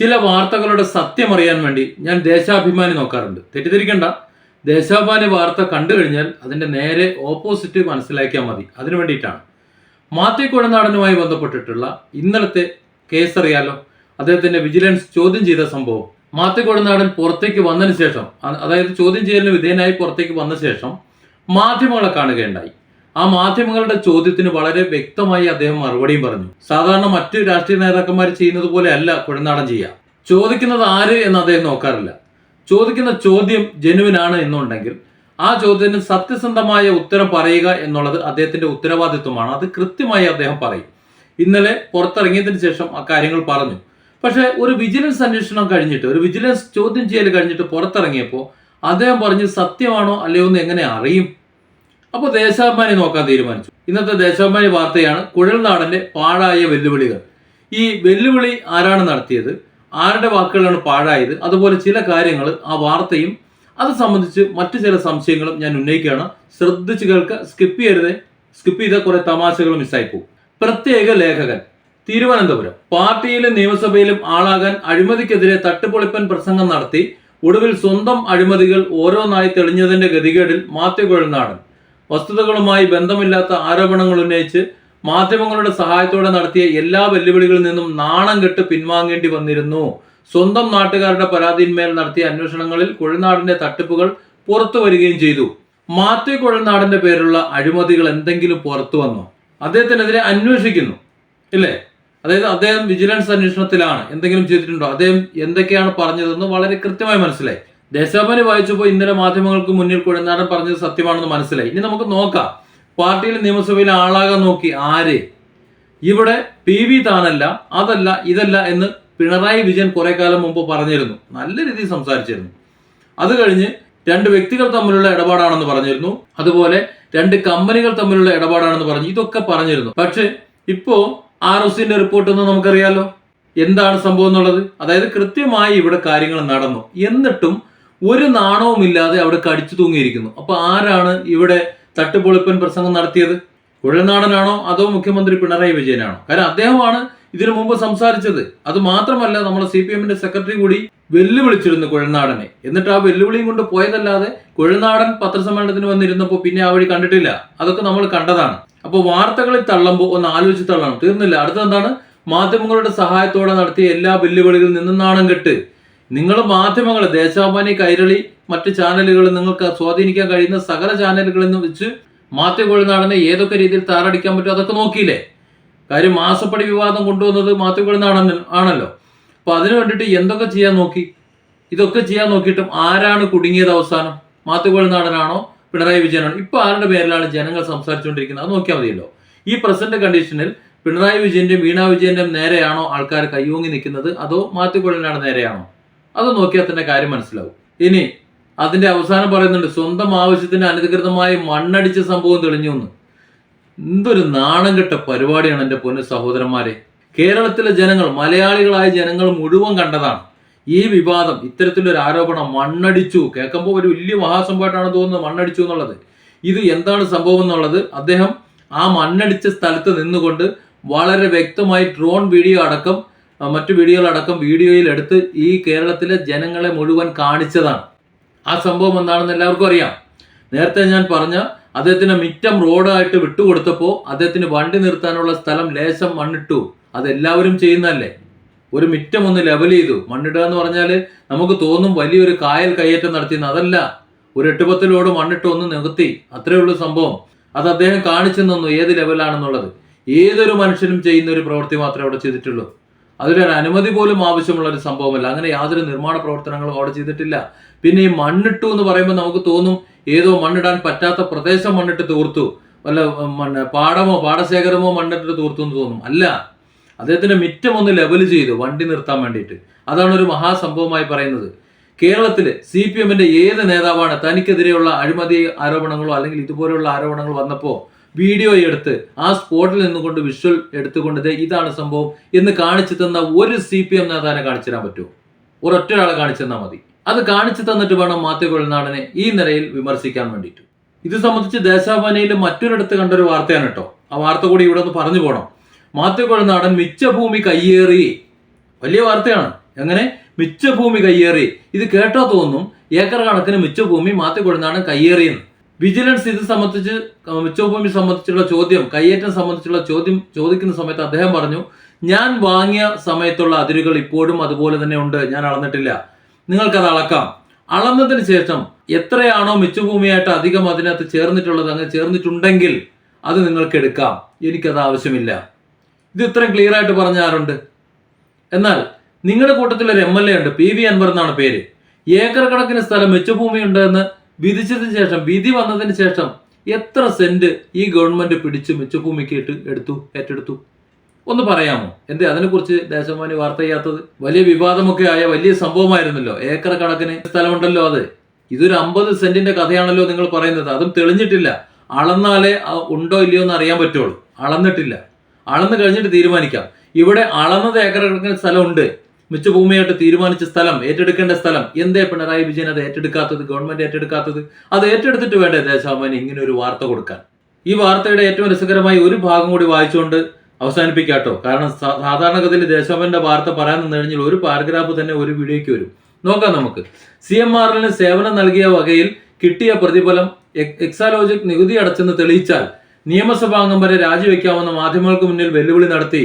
ചില വാർത്തകളുടെ സത്യം അറിയാൻ വേണ്ടി ഞാൻ ദേശാഭിമാനി നോക്കാറുണ്ട്. തെറ്റിദ്ധരിക്കണ്ട. ദേശാഭിമാനി വാർത്ത കണ്ടു കഴിഞ്ഞാൽ അതിന്റെ നേരെ ഓപ്പോസിറ്റ് മനസ്സിലാക്കിയാൽ മതി. അതിനു വേണ്ടിയിട്ടാണ്. മാത്യു കുഴനാടനുമായി ബന്ധപ്പെട്ടിട്ടുള്ള ഇന്നലത്തെ കേസ് അറിയാലോ അദ്ദേഹത്തിന്റെ വിജിലൻസ് ചോദ്യം ചെയ്ത സംഭവം മാത്യു കുഴനാടൻ പുറത്തേക്ക് വന്നതിന് ശേഷം അതായത് ചോദ്യം ചെയ്യലിന് വിധേയനായി പുറത്തേക്ക് വന്ന ശേഷം മാധ്യമങ്ങളെ കാണുകയുണ്ടായി. ആ മാധ്യമങ്ങളുടെ ചോദ്യത്തിന് വളരെ വ്യക്തമായി അദ്ദേഹം മറുപടിയും പറഞ്ഞു. സാധാരണ മറ്റു രാഷ്ട്രീയ നേതാക്കന്മാർ ചെയ്യുന്നത് പോലെ അല്ല കുഴനാടൻ ചെയ്യുക ചോദിക്കുന്നത് ആര് എന്ന് അദ്ദേഹം നോക്കാറില്ല. ചോദിക്കുന്ന ചോദ്യം ജനുവിനാണ് എന്നുണ്ടെങ്കിൽ ആ ചോദ്യത്തിന് സത്യസന്ധമായ ഉത്തരം പറയുക എന്നുള്ളത് അദ്ദേഹത്തിന്റെ ഉത്തരവാദിത്വമാണ്. അത് കൃത്യമായി അദ്ദേഹം പറയും. ഇന്നലെ പുറത്തിറങ്ങിയതിന് ശേഷം അക്കാര്യങ്ങൾ കാര്യങ്ങൾ പറഞ്ഞു. പക്ഷേ ഒരു വിജിലൻസ് അന്വേഷണം കഴിഞ്ഞിട്ട് ഒരു വിജിലൻസ് ചോദ്യം ചെയ്യൽ കഴിഞ്ഞിട്ട് പുറത്തിറങ്ങിയപ്പോൾ അദ്ദേഹം പറഞ്ഞ് സത്യമാണോ അല്ലയോ എന്ന് എങ്ങനെ അറിയും? അപ്പോൾ ദേശാഭിമാനി നോക്കാൻ തീരുമാനിച്ചു. ഇന്നത്തെ ദേശാഭിമാനി വാർത്തയാണ് കുഴൽനാടന്റെ പാഴായ വെല്ലുവിളികൾ. ഈ വെല്ലുവിളി ആരാണ് നടത്തിയത്? ആരുടെ വാക്കുകളാണ് പാഴായത്? അതുപോലെ ചില കാര്യങ്ങൾ ആ വാർത്തയും അത് സംബന്ധിച്ച് മറ്റു ചില സംശയങ്ങളും ഞാൻ ഉന്നയിക്കുകയാണ്. ശ്രദ്ധിച്ച് കേൾക്കുക സ്കിപ്പ് ചെയ്യരുത്. സ്കിപ്പ് ചെയ്ത കുറെ തമാശകൾ മിസ്സായി പോകും പ്രത്യേക ലേഖകൻ തിരുവനന്തപുരം. പാർട്ടിയിലും നിയമസഭയിലും ആളാകാൻ അഴിമതിക്കെതിരെ തട്ടുപൊളിപ്പൻ പ്രസംഗം നടത്തി ഒടുവിൽ സ്വന്തം അഴിമതികൾ ഓരോന്നായി തെളിഞ്ഞതിന്റെ ഗതികേടിൽ മാത്യു കുഴൽനാടൻ വസ്തുതകളുമായി ബന്ധമില്ലാത്ത ആരോപണങ്ങൾ ഉന്നയിച്ച് മാധ്യമങ്ങളുടെ സഹായത്തോടെ നടത്തിയ എല്ലാ വെല്ലുവിളികളിൽ നിന്നും നാണം കെട്ട് പിൻവാങ്ങേണ്ടി വന്നിരുന്നു. സ്വന്തം നാട്ടുകാരുടെ പരാതിയിന്മേൽ നടത്തിയ അന്വേഷണങ്ങളിൽ കുഴനാടിന്റെ തട്ടിപ്പുകൾ പുറത്തു വരികയും ചെയ്തു. മാത്യു കുഴനാടിന്റെ പേരുള്ള അഴിമതികൾ എന്തെങ്കിലും പുറത്തു വന്നോ? അദ്ദേഹത്തിനെതിരെ അന്വേഷിക്കുന്നു ഇല്ലേ? അതായത് അദ്ദേഹം വിജിലൻസ് അന്വേഷണത്തിലാണ്. എന്തെങ്കിലും ചെയ്തിട്ടുണ്ടോ? അദ്ദേഹം എന്തൊക്കെയാണ് പറഞ്ഞതെന്ന് വളരെ കൃത്യമായി മനസ്സിലായി. ദേശാഭിമാനി വായിച്ചപ്പോൾ ഇന്നലെ മാധ്യമങ്ങൾക്ക് മുന്നിൽ കുഴനാടൻ പറഞ്ഞത് സത്യമാണെന്ന് മനസ്സിലായി. ഇനി നമുക്ക് നോക്കാം. പാർട്ടിയിൽ നിയമസഭയിൽ ആളാകാൻ നോക്കി ആര്? ഇവിടെ പി വി താനല്ല അതല്ല ഇതല്ല എന്ന് പിണറായി വിജയൻ കുറെ കാലം മുമ്പ് പറഞ്ഞിരുന്നു. നല്ല രീതിയിൽ സംസാരിച്ചിരുന്നു. അത് കഴിഞ്ഞ് രണ്ട് വ്യക്തികൾ തമ്മിലുള്ള ഇടപാടാണെന്ന് പറഞ്ഞിരുന്നു. അതുപോലെ രണ്ട് കമ്പനികൾ തമ്മിലുള്ള ഇടപാടാണെന്ന് പറഞ്ഞു ഇതൊക്കെ പറഞ്ഞിരുന്നു. പക്ഷെ ഇപ്പോ ആർ എസിന്റെ റിപ്പോർട്ട് ഒന്നും നമുക്കറിയാലോ? എന്താണ് സംഭവം എന്നുള്ളത്? അതായത് കൃത്യമായി ഇവിടെ കാര്യങ്ങൾ നടന്നു. എന്നിട്ടും ഒരു നാണവുമില്ലാതെ അവിടെ കടിച്ചു തൂങ്ങിയിരിക്കുന്നു. അപ്പൊ ആരാണ് ഇവിടെ തട്ടുപൊളിപ്പൻ പ്രസംഗം നടത്തിയത്? കുഴൽനാടനാണോ അതോ മുഖ്യമന്ത്രി പിണറായി വിജയനാണോ? കാരണം അദ്ദേഹമാണ് ഇതിനു മുമ്പ് സംസാരിച്ചത്. അത് മാത്രമല്ല നമ്മുടെ സി പി എമ്മിന്റെ സെക്രട്ടറി കൂടി വെല്ലുവിളിച്ചിരുന്നു കുഴൽനാടനെ. എന്നിട്ട് ആ വെല്ലുവിളിയും കൊണ്ട് പോയതല്ലാതെ കുഴൽനാടൻ പത്രസമ്മേളനത്തിന് വന്നിരുന്നപ്പോൾ പിന്നെ ആ വഴി കണ്ടിട്ടില്ല. അതൊക്കെ നമ്മൾ കണ്ടതാണ്. അപ്പോൾ വാർത്തകളിൽ തള്ളുമ്പോൾ ഒന്ന് ആലോചിച്ച് തള്ളണം. തീർന്നില്ല. അടുത്തെന്താണ് മാധ്യമങ്ങളുടെ സഹായത്തോടെ നടത്തിയ എല്ലാ വെല്ലുവിളികളിൽ നിന്നും നാണം കെട്ട്. നിങ്ങൾ മാധ്യമങ്ങൾ ദേശാഭിമാനി കൈരളി മറ്റ് ചാനലുകൾ നിങ്ങൾക്ക് സ്വാധീനിക്കാൻ കഴിയുന്ന സകല ചാനലുകളിൽ നിന്ന് വെച്ച് മാത്യുകോഴി നാടനെ ഏതൊക്കെ രീതിയിൽ താറടിക്കാൻ പറ്റും അതൊക്കെ നോക്കിയില്ലേ? കാര്യം മാസപ്പടി വിവാദം കൊണ്ടുവന്നത് മാത്യുകോഴി നാടൻ ആണല്ലോ. അപ്പൊ അതിനു വേണ്ടിയിട്ട് എന്തൊക്കെ ചെയ്യാൻ നോക്കി? ഇതൊക്കെ ചെയ്യാൻ നോക്കിയിട്ടും ആരാണ് കുടുങ്ങിയത് അവസാനം? മാത്യുകോഴി നാടനാണോ പിണറായി വിജയനാണോ? ഇപ്പൊ ആരുടെ പേരിലാണ് ജനങ്ങൾ സംസാരിച്ചുകൊണ്ടിരിക്കുന്നത്? അത് നോക്കിയാൽ മതിയല്ലോ. ഈ പ്രസന്റ് കണ്ടീഷനിൽ പിണറായി വിജയന്റെയും വീണ വിജയന്റെയും നേരെയാണോ ആൾക്കാർ കയ്യൂങ്ങി നിൽക്കുന്നത്? അതോ മാത്യു കുഴലിനാണ് നേരെയാണോ? അത് നോക്കിയാൽ തന്നെ കാര്യം മനസ്സിലാവും. ഇനി അതിന്റെ അവസാനം പറയുന്നുണ്ട് സ്വന്തം ആവശ്യത്തിന് അനധികൃതമായി മണ്ണടിച്ച സംഭവം തെളിഞ്ഞു എന്ന്. എന്തൊരു നാണം കെട്ട പരിപാടിയാണ് എന്റെ പൊന്നു സഹോദരന്മാരെ. കേരളത്തിലെ ജനങ്ങൾ മലയാളികളായ ജനങ്ങൾ മുഴുവൻ കണ്ടതാണ്. ഈ വിവാദം ഇത്തരത്തിലൊരു ആരോപണം മണ്ണടിച്ചു. കേൾക്കുമ്പോൾ ഒരു വലിയ മഹാസംഭവമായിട്ടാണ് തോന്നുന്നത് മണ്ണടിച്ചു എന്നുള്ളത്. ഇത് എന്താണ് സംഭവം എന്നുള്ളത്? അദ്ദേഹം ആ മണ്ണടിച്ച സ്ഥലത്ത് നിന്നുകൊണ്ട് വളരെ വ്യക്തമായി ഡ്രോൺ വീഡിയോ അടക്കം മറ്റു വീഡിയോകളടക്കം വീഡിയോയിൽ എടുത്ത് ഈ കേരളത്തിലെ ജനങ്ങളെ മുഴുവൻ കാണിച്ചതാണ്. ആ സംഭവം എന്താണെന്ന് എല്ലാവർക്കും അറിയാം. നേരത്തെ ഞാൻ പറഞ്ഞ അദ്ദേഹത്തിന് മിറ്റം റോഡായിട്ട് വിട്ടുകൊടുത്തപ്പോൾ അദ്ദേഹത്തിന് വണ്ടി നിർത്താനുള്ള സ്ഥലം ലേശം മണ്ണിട്ടു. അതെല്ലാവരും ചെയ്യുന്നതല്ലേ? ഒരു മിറ്റം ഒന്ന് ലെവൽ ചെയ്തു. മണ്ണിടുക എന്ന് പറഞ്ഞാൽ നമുക്ക് തോന്നും വലിയൊരു കായൽ കയ്യേറ്റം നടത്തിയെന്ന്. അതല്ല ഒരു എട്ടുപത്ത് ലോഡ് മണ്ണിട്ട് ഒന്ന് നികത്തി അത്രേ ഉള്ളൂ സംഭവം. അത് അദ്ദേഹം കാണിച്ചു തന്നു ഏത് ലെവലാണെന്നുള്ളത്. ഏതൊരു മനുഷ്യനും ചെയ്യുന്ന ഒരു പ്രവൃത്തി മാത്രമേ അവിടെ ചെയ്തിട്ടുള്ളൂ. അതിലൊരു അനുമതി പോലും ആവശ്യമുള്ള ഒരു സംഭവമല്ല. അങ്ങനെ യാതൊരു നിർമ്മാണ പ്രവർത്തനങ്ങളും അവിടെ ചെയ്തിട്ടില്ല. പിന്നെ ഈ മണ്ണിട്ടു എന്ന് പറയുമ്പോൾ നമുക്ക് തോന്നും ഏതോ മണ്ണിടാൻ പറ്റാത്ത പ്രദേശം മണ്ണിട്ട് തീർത്തു. വല്ല മണ്ണ് പാടമോ പാടശേഖരമോ മണ്ണിട്ട് തീർത്തു എന്ന് തോന്നും. അല്ല. അദ്ദേഹത്തിന്റെ മിറ്റം ഒന്ന് ലെവൽ ചെയ്തു വണ്ടി നിർത്താൻ വേണ്ടിയിട്ട്. അതാണ് ഒരു മഹാസംഭവമായി പറയുന്നത്. കേരളത്തിൽ സി പി എമ്മിന്റെ ഏത് നേതാവാണ് തനിക്കെതിരെയുള്ള അഴിമതി ആരോപണങ്ങളോ അല്ലെങ്കിൽ ഇതുപോലെയുള്ള ആരോപണങ്ങൾ വന്നപ്പോൾ വീഡിയോ എടുത്ത് ആ സ്പോട്ടിൽ നിന്നുകൊണ്ട് വിഷ്വൽ എടുത്തുകൊണ്ട് ഇതാണ് സംഭവം എന്ന് കാണിച്ചു തന്ന ഒരു സി പി എം നേതാവിനെ കാണിച്ചു തരാൻ പറ്റുമോ? ഒരൊറ്റ ഒരാളെ കാണിച്ചു തന്നാൽ മതി. അത് കാണിച്ചു തന്നിട്ട് വേണം മാത്യു കൊഴുനാടനെ ഈ നിലയിൽ വിമർശിക്കാൻ വേണ്ടിയിട്ട്. ഇത് സംബന്ധിച്ച് ദേശാഭാനയിലെ മറ്റൊരിടത്ത് കണ്ടൊരു വാർത്തയാണ് കേട്ടോ. ആ വാർത്ത കൂടി ഇവിടെ ഒന്ന് പറഞ്ഞു പോകണം മാത്യു കൊഴുനാടൻ മിച്ചഭൂമി കയ്യേറി. വലിയ വാർത്തയാണ്. എങ്ങനെ? മിച്ചഭൂമി കയ്യേറി. ഇത് കേട്ടോ തോന്നും. ഏക്കർ കണക്കിന് മിച്ചഭൂമി മാത്യു കൊടുത്താണ് കയ്യേറിയെന്ന്. വിജിലൻസ് ഇത് സംബന്ധിച്ച് മിച്ചഭൂമി സംബന്ധിച്ചുള്ള ചോദ്യം കയ്യേറ്റം സംബന്ധിച്ചുള്ള ചോദ്യം ചോദിക്കുന്ന സമയത്ത് അദ്ദേഹം പറഞ്ഞു ഞാൻ വാങ്ങിയ സമയത്തുള്ള അതിരുകൾ ഇപ്പോഴും അതുപോലെ തന്നെ ഉണ്ട്. ഞാൻ അളന്നിട്ടില്ല. നിങ്ങൾക്കത് അളക്കാം. അളന്നതിന് ശേഷം എത്രയാണോ മിച്ചഭൂമിയായിട്ട് അധികം അതിനകത്ത് ചേർന്നിട്ടുള്ളത് അങ്ങ് ചേർന്നിട്ടുണ്ടെങ്കിൽ അത് നിങ്ങൾക്ക് എടുക്കാം. എനിക്കത് ആവശ്യമില്ല. ഇത് ഇത്രയും ക്ലിയർ ആയിട്ട് പറഞ്ഞ ആരുണ്ട്? എന്നാൽ നിങ്ങളുടെ കൂട്ടത്തിൽ ഒരു എം എൽ എ ഉണ്ട്. പി വി അൻവർ എന്നാണ് പേര്. ഏക്കർ കണക്കിന് സ്ഥലം മിച്ചഭൂമി ഉണ്ട് എന്ന് വിധിച്ചതിന് ശേഷം വിധി വന്നതിന് ശേഷം എത്ര സെന്റ് ഈ ഗവൺമെന്റ് പിടിച്ച് മിച്ചഭൂമിക്ക് ഇട്ട് എടുത്തു ഏറ്റെടുത്തു? ഒന്ന് പറയാമോ? എന്തേ അതിനെക്കുറിച്ച് ദേശമാനി വാർത്ത ചെയ്യാത്തത് വലിയ വിവാദമൊക്കെ ആയ വലിയ സംഭവമായിരുന്നല്ലോ. ഏക്കർ കണക്കിന് സ്ഥലമുണ്ടല്ലോ അത്. ഇതൊരു അമ്പത് സെന്റിന്റെ കഥയാണല്ലോ നിങ്ങൾ പറയുന്നത്. അതും തെളിഞ്ഞിട്ടില്ല. അളന്നാലേ ഉണ്ടോ ഇല്ലയോ എന്ന് അറിയാൻ പറ്റുള്ളൂ. അളന്നിട്ടില്ല. അളന്ന് കഴിഞ്ഞിട്ട് തീരുമാനിക്കാം. ഇവിടെ അളന്നത് ഏക്കർ കണക്കിന് സ്ഥലമുണ്ട്. മിച്ചഭൂമിയായിട്ട് തീരുമാനിച്ച സ്ഥലം ഏറ്റെടുക്കേണ്ട സ്ഥലം എന്തേ പിണറായി വിജയൻ അത് ഏറ്റെടുക്കാത്തത് ഗവൺമെന്റ് ഏറ്റെടുക്കാത്തത് അത് ഏറ്റെടുത്തിട്ട് വേണ്ടേ ദേശാഭിമാനി ഇങ്ങനെ ഒരു വാർത്ത കൊടുക്കാൻ? ഈ വാർത്തയുടെ ഏറ്റവും രസകരമായ ഒരു ഭാഗം കൂടി വായിച്ചുകൊണ്ട് അവസാനിപ്പിക്കാട്ടോ. കാരണം സാധാരണഗതിയിൽ ദേശാഭിമാനിന്റെ വാർത്ത പറയാൻ കഴിഞ്ഞാൽ ഒരു പാരഗ്രാഫ് തന്നെ ഒരു വീഡിയോയ്ക്ക് വരും. നോക്കാം നമുക്ക്. സി എം ആറിന് സേവനം നൽകിയ വകയിൽ കിട്ടിയ പ്രതിഫലം എക്സാലോജിക് നികുതി അടച്ചെന്ന് തെളിയിച്ചാൽ നിയമസഭാംഗം വരെ രാജിവെക്കാമെന്ന മാധ്യമങ്ങൾക്ക് മുന്നിൽ വെല്ലുവിളി നടത്തി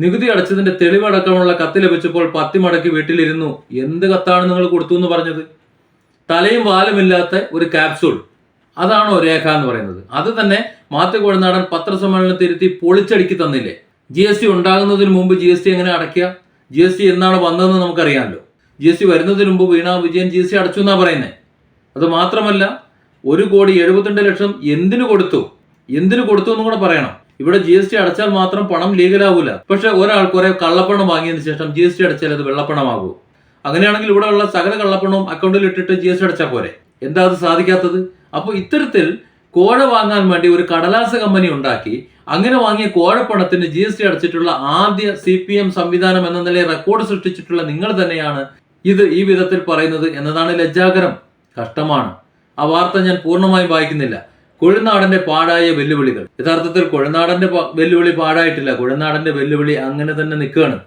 നികുതി അടച്ചതിന്റെ തെളിവടക്കമുള്ള കത്ത് ലഭിച്ചപ്പോൾ പത്തി മടക്കി വീട്ടിലിരുന്നു. എന്ത് കത്താണ് നിങ്ങൾ കൊടുത്തു എന്ന് പറഞ്ഞത്? തലയും വാലുമില്ലാത്ത ഒരു ക്യാപ്സൂൾ അതാണോ രേഖ എന്ന് പറയുന്നത്. അത് തന്നെ മാത്യു കോഴനാടൻ പത്രസമ്മേളനത്തിരുത്തി പൊളിച്ചടിക്കി തന്നില്ലേ? ജി എസ് ടി ഉണ്ടാകുന്നതിന് മുമ്പ് ജി എസ് ടി എങ്ങനെ അടയ്ക്കുക ജി എസ് ടി എന്നാണ് വന്നതെന്ന് നമുക്കറിയാമല്ലോ. ജി എസ് ടി വരുന്നതിന് മുമ്പ് Veena Vijayan G S T അടച്ചു എന്നാ പറയുന്നത് അത് മാത്രമല്ല ഒരു കോടി എഴുപത്തിരണ്ട് ലക്ഷം എന്തിനു കൊടുത്തു? എന്തിനു കൊടുത്തു എന്നും കൂടെ പറയണം. ഇവിടെ ജി എസ് ടി അടച്ചാൽ മാത്രം പണം ലീഗലാവൂല പക്ഷെ ഒരാൾ കുറെ കള്ളപ്പണം വാങ്ങിയതിനു ശേഷം ജി എസ് ടി അടച്ചാൽ അത് വെള്ളപ്പണമാകൂ. അങ്ങനെയാണെങ്കിൽ ഇവിടെ ഉള്ള സകല കള്ളപ്പണവും അക്കൗണ്ടിൽ ഇട്ടിട്ട് ജി എസ് ടി അടച്ചാൽ പോരെ? എന്താ അത് സാധിക്കാത്തത്? അപ്പോൾ ഇത്തരത്തിൽ കോഴ വാങ്ങാൻ വേണ്ടി ഒരു കടലാസ കമ്പനി ഉണ്ടാക്കി അങ്ങനെ വാങ്ങിയ കോഴപ്പണത്തിന് ജി എസ് ടി അടച്ചിട്ടുള്ള ആദ്യ സി പി എം സംവിധാനം എന്ന നിലയിൽ റെക്കോർഡ് സൃഷ്ടിച്ചിട്ടുള്ള നിങ്ങൾ തന്നെയാണ് ഇത് ഈ വിധത്തിൽ പറയുന്നത് എന്നതാണ് ലജ്ജാകരം. കഷ്ടമാണ്. ആ വാർത്ത ഞാൻ പൂർണമായും വായിക്കുന്നില്ല. കൊഴുനാടന്റെ പാടായ വെല്ലുവിളികൾ. യഥാർത്ഥത്തിൽ കുഴനാടന്റെ വെല്ലുവിളി പാടായിട്ടില്ല. കുഴനാടന്റെ വെല്ലുവിളി അങ്ങനെ തന്നെ നിൽക്കുകയാണ്.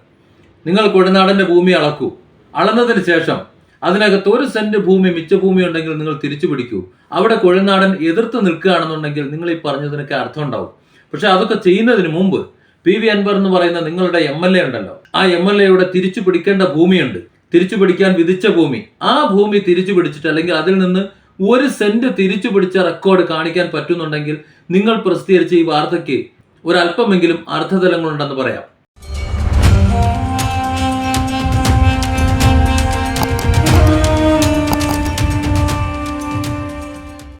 നിങ്ങൾ കുഴനാടന്റെ ഭൂമി അളക്കൂ. അളന്നതിന് ശേഷം അതിനകത്ത് ഒരു സെന്റ് ഭൂമി മിച്ച ഭൂമി ഉണ്ടെങ്കിൽ നിങ്ങൾ തിരിച്ചു പിടിക്കൂ. അവിടെ കുഴനാടൻ എതിർത്ത് നിൽക്കുകയാണെന്നുണ്ടെങ്കിൽ നിങ്ങൾ ഈ പറഞ്ഞതിനൊക്കെ അർത്ഥം ഉണ്ടാവും. പക്ഷെ അതൊക്കെ ചെയ്യുന്നതിന് മുമ്പ് പി വി അൻവർ എന്ന് പറയുന്ന നിങ്ങളുടെ എം എൽ എ ഉണ്ടല്ലോ. ആ എം എൽ എയുടെ തിരിച്ചു പിടിക്കേണ്ട ഭൂമിയുണ്ട്. തിരിച്ചു പിടിക്കാൻ വിധിച്ച ഭൂമി. ആ ഭൂമി തിരിച്ചു പിടിച്ചിട്ട് അല്ലെങ്കിൽ അതിൽ നിന്ന് ഒരു സെന്റ് തിരിച്ചു പിടിച്ച റെക്കോർഡ് കാണിക്കാൻ പറ്റുന്നുണ്ടെങ്കിൽ നിങ്ങൾ പ്രസിദ്ധീകരിച്ച ഈ വാർത്തയ്ക്ക് ഒരല്പമെങ്കിലും അർത്ഥതലങ്ങളുണ്ടെന്ന് പറയാം.